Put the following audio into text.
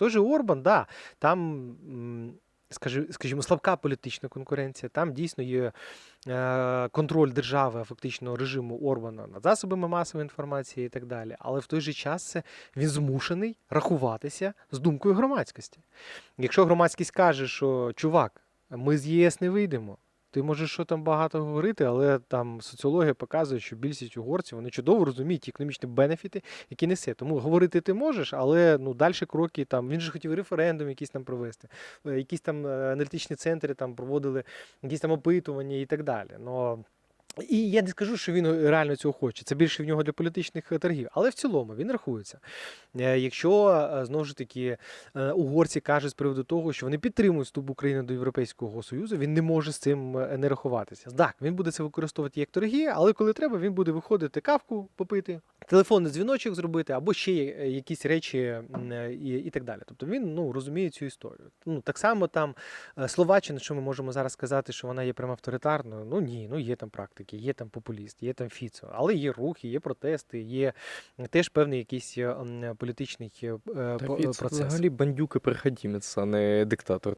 Той же Орбан, да, там, скажімо, слабка політична конкуренція, там дійсно є е, контроль держави, фактично режиму Орбана над засобами масової інформації і так далі. Але в той же час він змушений рахуватися з думкою громадськості. Якщо громадськість каже, що чувак, ми з ЄС не вийдемо. Ти можеш що там багато говорити, але там соціологія показує, що більшість угорців вони чудово розуміють економічні бенефіти, які несе. Тому говорити ти можеш, але ну далі кроки там. Він же хотів референдум якийсь там провести, е, якісь там е, аналітичні центри там проводили якісь там опитування і так далі. Но і я не скажу, що він реально цього хоче. Це більше в нього для політичних е, торгів. Але в цілому він рахується. Е, Якщо е, знову ж таки е, угорці кажуть з приводу того, що вони підтримують вступ України до Європейського Союзу, він не може з цим е, не рахуватися. Так, він буде це використовувати як торги, але коли треба, він буде виходити кавку попити, телефонний дзвіночок зробити, або ще е, якісь речі е, і, і так далі. Тобто він ну, розуміє цю історію. Ну, так само там е, Словаччина, що ми можемо зараз сказати, що вона є прямо авторитарною. Ну ні, ну є там практики, є там популіст, є там Фіцо, але є рухи, є протести, є теж певний якийсь е, політичний е, Та процес. Фіцо, взагалі бандюки-приходімець, а не диктатор.